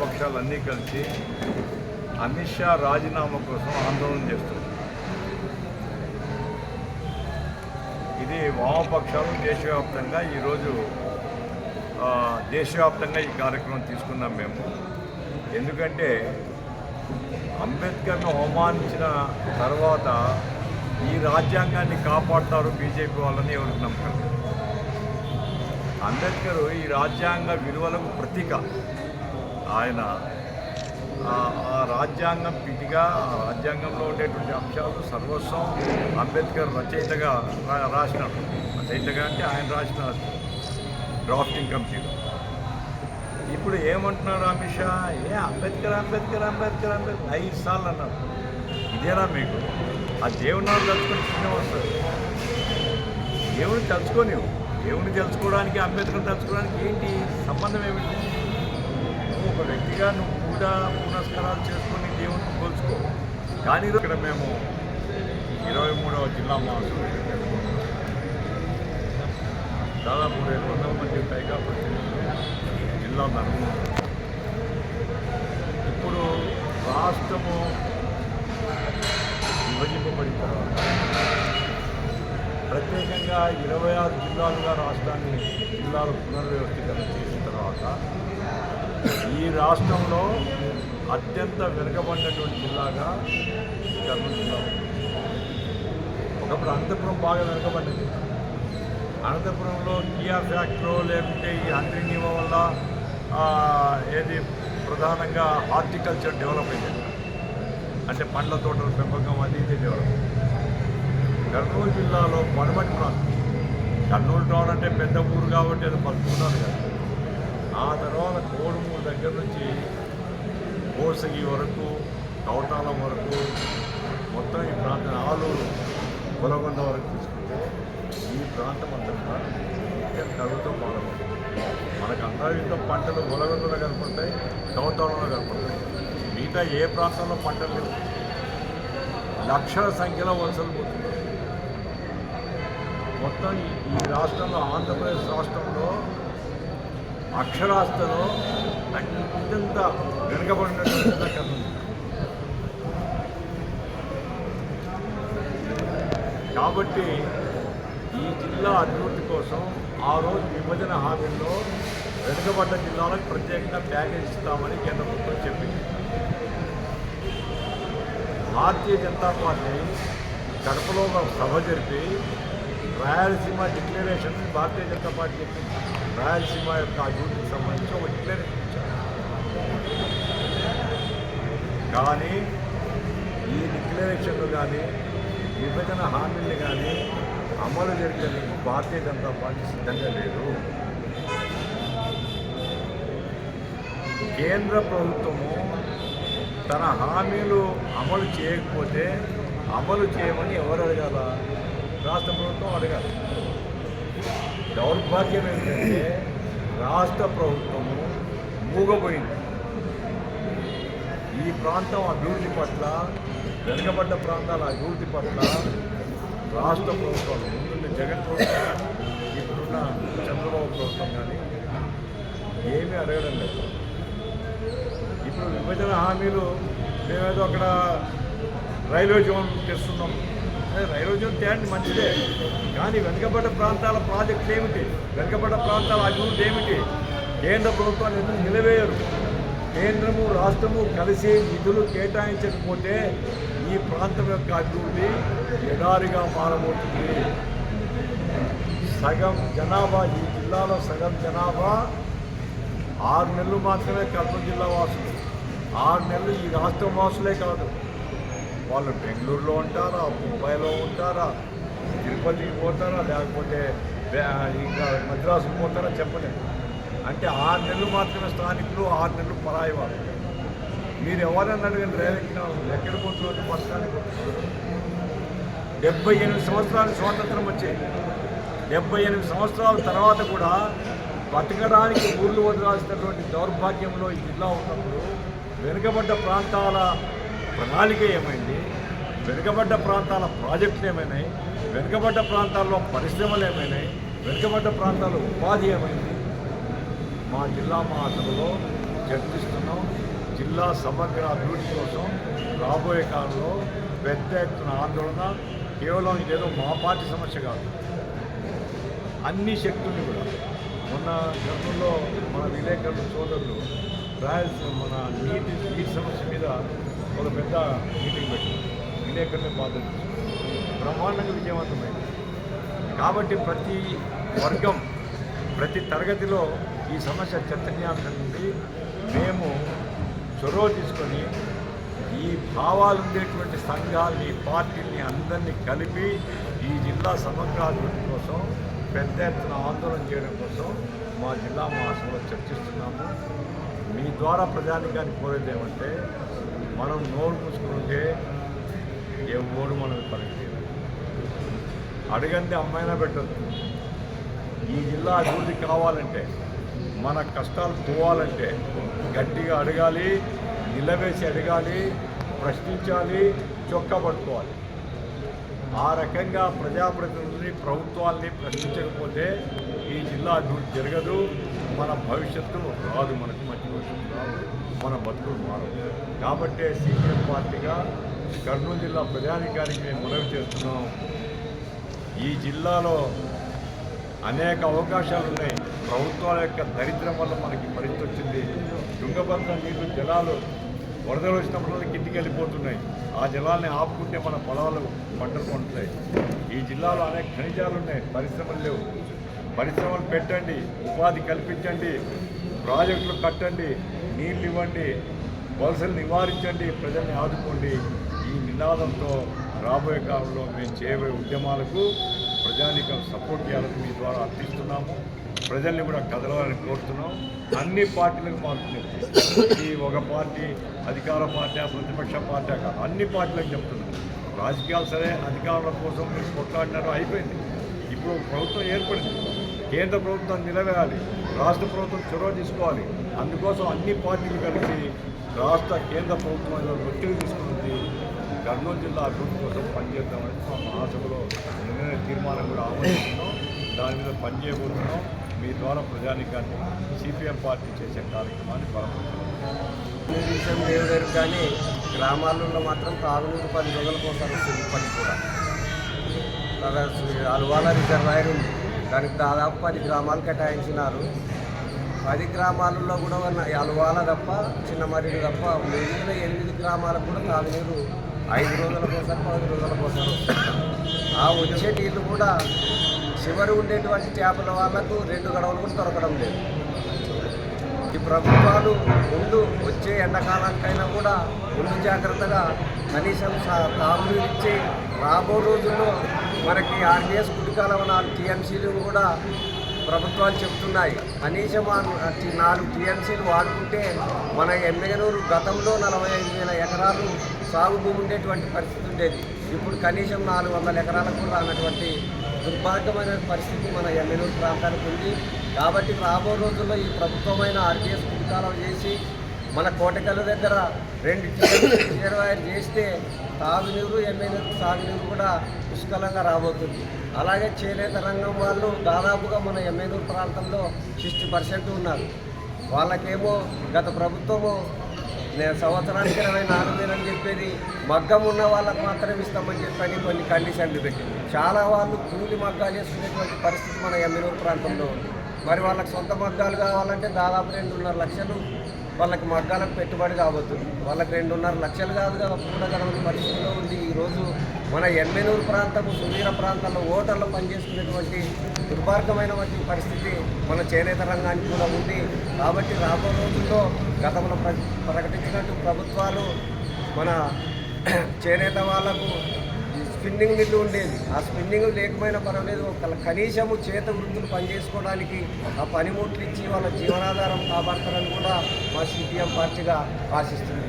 పక్షాలన్నీ కలిసి అమిత్ షా రాజీనామా కోసం ఆందోళన చేస్తుంది. ఇది వామపక్షాలు దేశవ్యాప్తంగా ఈరోజు దేశవ్యాప్తంగా ఈ కార్యక్రమం తీసుకున్నాం మేము. ఎందుకంటే అంబేద్కర్ను అవమానించిన తర్వాత ఈ రాజ్యాంగాన్ని కాపాడుతారు బీజేపీ వాళ్ళని ఎవరికి నమ్మకం అంబేద్కర్ ఈ రాజ్యాంగ విలువలకు ప్రతీక. ఆయన ఆ- రాజ్యాంగం పిటిగా ఆ రాజ్యాంగంలో ఉండేటువంటి అంశాలు సర్వస్వం అంబేద్కర్ రచయితగా రా- రాసినాడు. రచయితగా అంటే ఆయన రాసిన డ్రాఫ్టింగ్ కమిటీలో ఇప్పుడు ఏమంటున్నాడు అమిత్ షా? ఏ అంబేద్కర్ అంబేద్కర్ అంబేద్కర్ అంబేద్కర్. ఐదు సార్లు అన్నారు. ఇదేనా మీకు? ఆ దేవుని తలుచుకొని చిన్న వస్తుంది దేవుని తలుచుకోని దేవుని తెలుసుకోవడానికి అంబేద్కర్ తెలుసుకోవడానికి ఏంటి సంబంధం ఏమిటి? ఒక వ్యక్తిగా నువ్వు పూజ పునస్కారాలు చేసుకొని దేవుని కోల్చుకో. కానీ ఇక్కడ మేము ఇరవై మూడవ జిల్లా మహాసభ దాదాపు రెండు వందల మంది పైగా జిల్లా మనము ఇప్పుడు రాష్ట్రము విభజింపబడిన తర్వాత ప్రత్యేకంగా ఇరవై ఆరు జిల్లాలుగా రాష్ట్రాన్ని జిల్లాలు పునర్వ్యవస్థీకరణ చేసిన తర్వాత ఈ రాష్ట్రంలో అత్యంత వెనుకబడినటువంటి జిల్లాగా కర్నూలు జిల్లా ఒకప్పుడు అనంతపురం బాగా వెనుకబడింది అనంతపురంలో కియా ఫ్యాక్టరీ లేకుంటే ఈ హండ్రింగ్ వల్ల ఏది ప్రధానంగా హార్టికల్చర్ డెవలప్ అయింది. అంటే పండ్ల తోటల పెంపకం అది ఇది డెవలప్ కర్నూలు జిల్లాలో పడమటి ప్రాంతం. కర్నూలు టౌన్ అంటే పెద్ద ఊరు కాబట్టి అది పలుకున్నారు కదా. ఆ తర్వాత కోడుమూరు దగ్గర నుంచి కోసగి వరకు కౌటాలం వరకు మొత్తం ఈ ప్రాంతం ఆలూరు పొలగొండ వరకు తీసుకుంటే ఈ ప్రాంతం అంతా కరువుతో పాల్గొంది మనకు అందరితో పంటలు పొలగొండలో కనపడతాయి కవటాలంలో కనపడతాయి. మిగతా ఏ ప్రాంతంలో పంటలు లేవు. లక్షల సంఖ్యలో వలసలు పోతుంది మొత్తం ఈ- ఈ రాష్ట్రంలో ఆంధ్రప్రదేశ్ రాష్ట్రంలో అక్షరాస్యతలో అత్యంత వెనుకబడినటువంటి కాబట్టి ఈ జిల్లా అభివృద్ధి కోసం ఆ రోజు విభజన హామీల్లో వెనుకబడ్డ జిల్లాలకు ప్రత్యేకంగా ప్యాకేజ్ ఇస్తామని కేంద్ర ప్రభుత్వం చెప్పింది. భారతీయ జనతా పార్టీ కడపలో ఒక సభ జరిపి రాయలసీమ డిక్లరేషన్ భారతీయ జనతా పార్టీ చెప్పింది. రాయలసీమ యొక్క అభివృద్ధికి సంబంధించి ఒక డిక్లరేషన్ ఇచ్చారు. కానీ ఈ డిక్లరేషన్లు కానీ విభజన హామీలు కానీ అమలు జరిగేందుకు భారతీయ జనతా పార్టీ సిద్ధంగా లేదు. కేంద్ర ప్రభుత్వము తన హామీలు అమలు చేయకపోతే అమలు చేయమని ఎవరు అడగాల? రాష్ట్ర ప్రభుత్వం అడగాలి. దౌర్భాగ్యం ఏంటంటే రాష్ట్ర ప్రభుత్వము మూగపోయింది ఈ ప్రాంతం అభివృద్ధి పట్ల వెనుకబడ్డ ప్రాంతాల అభివృద్ధి పట్ల రాష్ట్ర ప్రభుత్వాలు ముందున్న జగన్ ప్రభుత్వం ఇప్పుడున్న చంద్రబాబు ప్రభుత్వం కానీ ఏమీ అడగడం లేదు. ఇప్పుడు విభజన హామీలు మేమేదో అక్కడ రైల్వే జోన్ తెస్తున్నాం. అదే రైల్వే మంచిదే. కానీ వెనుకబడ్డ ప్రాంతాల ప్రాజెక్టులు ఏమిటి? వెనుకబడ్డ ప్రాంతాల అభివృద్ధి ఏమిటి? కేంద్ర ప్రభుత్వాన్ని ఎందుకు నిలవేయరు? కేంద్రము రాష్ట్రము కలిసి నిధులు కేటాయించకపోతే ఈ ప్రాంతం యొక్క అభివృద్ధి ఎడారిగా మారబోతుంది. సగం జనాభా ఈ జిల్లాలో సగం జనాభా ఆరు నెలలు మాత్రమే కర్నూలు జిల్లా వాసులు. ఆరు నెలలు ఈ రాష్ట్రం వాసులే కాదు. వాళ్ళు బెంగళూరులో ఉంటారా ముంబైలో ఉంటారా తిరుపతికి పోతారా లేకపోతే ఇంకా మద్రాసుకు పోతారా చెప్పలేదు. అంటే ఆరు నెలలు మాత్రమే స్థానికులు ఆరు నెలలు పరాయి వాళ్ళు. మీరు ఎవరన్నా అడిగిన రైలు ఎక్కిన వాళ్ళు పోతున్నారు బస్టానికి డెబ్బై ఎనిమిది సంవత్సరాలు స్వాతంత్రం వచ్చాయి డెబ్బై ఎనిమిది సంవత్సరాల తర్వాత కూడా బతకడానికి ఊర్లు వదిలాల్సినటువంటి దౌర్భాగ్యంలో ఈ జిల్లా ఉన్నప్పుడు వెనుకబడ్డ ప్రాంతాల ప్రణాళిక ఏమైంది? వెనుకబడ్డ ప్రాంతాల ప్రాజెక్టులు ఏమైనాయి? వెనుకబడ్డ ప్రాంతాల్లో పరిశ్రమలు ఏమైనాయి? వెనుకబడ్డ ప్రాంతాల్లో ఉపాధి ఏమైంది? మా జిల్లా మహాసభలో చర్చిస్తున్నాం. జిల్లా సమగ్ర అభివృద్ధి కోసం రాబోయే కాలంలో పెద్ద ఎత్తున ఆందోళన. కేవలం ఇదేదో మా పార్టీ సమస్య కాదు. అన్ని శక్తుల్ని కూడా. మొన్న గతంలో మన విలేకరులు సోదరులు రాయలసీమ మన నీటి నీటి సమస్య మీద ఒక పెద్ద మీటింగ్ పెట్టారు విలేకరులే బాధ్యత బ్రహ్మాండంగా విజయవంతమైంది. కాబట్టి ప్రతి వర్గం ప్రతి తరగతిలో ఈ సమస్య చర్చనీయాంశం నుండి మేము చొరవ తీసుకొని ఈ భావాలు ఉండేటువంటి సంఘాలని పార్టీల్ని అందరినీ కలిపి ఈ జిల్లా సమగ్రాభివృద్ధి కోసం పెద్ద ఎత్తున ఆందోళన చేయడం కోసం మా జిల్లా మహాసభలో చర్చిస్తున్నాము. మీ ద్వారా ప్రజానికాన్ని కోరేది ఏమంటే మనం నోరు మూసుకుంటే ఎవరు మనం పనిచేయదు అడగంది అమ్మాయినా పెట్టద్దు. ఈ జిల్లా అభివృద్ధి కావాలంటే మన కష్టాలు పోవాలంటే గట్టిగా అడగాలి నిలవేసి అడగాలి ప్రశ్నించాలి చొక్కా పట్టుకోవాలి. ఆ రకంగా ప్రజాప్రతినిధుల్ని ప్రభుత్వాల్ని ప్రశ్నించకపోతే ఈ జిల్లా అభివృద్ధి జరగదు మన భవిష్యత్తు రాదు మనకు మంచి భవిష్యత్తు రాదు మన బతుకులు మారదు కాబట్టే సీపీఎం పార్టీగా కర్నూలు జిల్లా ప్రజానికానికి మేము మనవి చేస్తున్నాం. ఈ జిల్లాలో అనేక అవకాశాలు ఉన్నాయి. ప్రభుత్వాల యొక్క దరిద్రం వల్ల మనకి పరిస్థితి వచ్చింది. తుంగభద్ర నీళ్ళు జలాలు వరదలు వచ్చినప్పుడు కిందికి వెళ్ళిపోతున్నాయి ఆ జలాల్ని ఆపుకుంటే మన పొలాలు పంటలు పండుతాయి. ఈ జిల్లాలో అనేక ఖనిజాలు ఉన్నాయి. పరిశ్రమలు లేవు. పరిశ్రమలు పెట్టండి ఉపాధి కల్పించండి ప్రాజెక్టులు కట్టండి నీళ్ళు ఇవ్వండి వలసలు నివారించండి ప్రజల్ని ఆదుకోండి. ఈ నినాదంతో రాబోయే కాలంలో మేము చేయబోయే ఉద్యమాలకు ప్రజానికం సపోర్ట్ చేయాలని మీ ద్వారా అర్థిస్తున్నాము. ప్రజల్ని కూడా కదలాలని కోరుతున్నాం. అన్ని పార్టీలకు మాకు ఈ ఒక పార్టీ అధికార పార్టీ ప్రతిపక్ష పార్టీ కాదు అన్ని పార్టీలకు చెప్తున్నాం. రాజకీయాలు సరే అధికారుల కోసం మీరు కొట్లాడినారు అయిపోయింది. ఇప్పుడు ప్రభుత్వం ఏర్పడింది. కేంద్ర ప్రభుత్వం నిలవేయాలి రాష్ట్ర ప్రభుత్వం చొరవ తీసుకోవాలి. అందుకోసం అన్ని పార్టీలు కలిసి రాష్ట్ర కేంద్ర ప్రభుత్వం ఒత్తిడి తీసుకుంది. కర్నూలు జిల్లా అభివృద్ధి కోసం పనిచేద్దామని మా మహాసభలో నిర్ణయ తీర్మానం కూడా ఆమోదిస్తున్నాం. దాని మీద పనిచేయబోతున్నాం మీ ద్వారా ప్రజానికాన్ని సిపిఎం పార్టీ చేసే కార్యక్రమాన్ని బలపడుతున్నాం ఈ విషయం దేవుడారు కానీ గ్రామాలలో మాత్రం తాగునీరు పది రోజుల కోసం వస్తుంది ఇప్పటికి కూడా. అలా అల్వాల రిజర్వాయర్ ఉంది. దానికి దాదాపు పది గ్రామాలు కేటాయించినారు. పది గ్రామాలలో కూడా ఉన్న తప్ప చిన్న మరిడు తప్ప మిగిలిన ఎనిమిది గ్రామాలకు కూడా తాగునీరు ఐదు రోజుల కోసం పది రోజుల కోసం ఆ వచ్చే నీళ్ళు కూడా చివరి ఉండేటువంటి చేపల వాళ్ళకు రెండు గడవలు కూడా దొరకడం లేదు. ఈ ప్రభుత్వాలు ముందు వచ్చే ఎండాకాలానికైనా కూడా ముందు జాగ్రత్తగా కనీసం సా- తాగునీరు ఇచ్చి రాబో రోజుల్లో మనకి ఆర్టీఎస్ కుడికాలం నాలుగు టీఎంసీలు కూడా ప్రభుత్వాలు చెప్తున్నాయి. కనీసం నాలుగు టీఎంసీలు వాడుకుంటే మన ఎమ్మెగనూరు గతంలో నలభై ఐదు వేల ఎకరాలు సాగు భూమి ఉండేటువంటి పరిస్థితి ఉండేది. ఇప్పుడు కనీసం నాలుగు వందల ఎకరాలకు కూడా అన్నటువంటి దుర్భాగ్యమైన పరిస్థితి మన ఎమ్మెల్యే ప్రాంతానికి ఉంది. కాబట్టి రాబో రోజుల్లో ఈ ప్రభుత్వమైన ఆర్టీఎస్ కుడికాలం చేసి మన కోటకల్లు దగ్గర రెండు రిజర్వాయర్ చేస్తే తాగునీరు ఎమ్మెల్యే సాగునీరు కూడా పుష్కలంగా రాబోతుంది. అలాగే చేనేత రంగం వాళ్ళు దాదాపుగా మన ఎమ్మెల్యే ప్రాంతంలో సిక్స్టీ పర్సెంట్ ఉన్నారు. వాళ్ళకేమో గత ప్రభుత్వము నేను సంవత్సరానికి ఇరవై నాలుగు వేలు అని చెప్పేది మగ్గం ఉన్న వాళ్ళకు మాత్రమే ఇస్తామని చెప్పని కొన్ని కండిషన్లు పెట్టింది. చాలా వాళ్ళు కూలి మగ్గాలు చేసుకునేటువంటి పరిస్థితి మన ఎమ్మెల్యే ప్రాంతంలో ఉంది. మరి వాళ్ళకి సొంత మగ్గాలు కావాలంటే దాదాపు రెండున్నర లక్షలు వాళ్ళకి మగ్గాలకు పెట్టుబడి కాబోతుంది వాళ్ళకి రెండున్నర లక్షలు కాదు కదా కూడా కలవని పరిస్థితిలో ఉంది. ఈరోజు మన ఎమ్మెనూరు ప్రాంతము సుదీర ప్రాంతాల్లో ఓటర్లు పనిచేసుకునేటువంటి దుర్మార్గమైనటువంటి పరిస్థితి మన చేనేత రంగానికి కూడా ఉంది. కాబట్టి రాబో రోజుల్లో గతంలో ప్ర ప్రకటించినట్టు ప్రభుత్వాలు మన చేనేత వాళ్ళకు స్పిన్నింగ్ మిల్లు ఉండేది. ఆ స్పిన్నింగ్ లేకపోయినా పర్వాలేదు ఒక కనీసము చేత వృత్తులు పనిచేసుకోవడానికి ఆ పనిముట్లు ఇచ్చి వాళ్ళ జీవనాధారం కాపాడతారని కూడా మా సిపిఎం పార్టీగా ఆశిస్తుంది.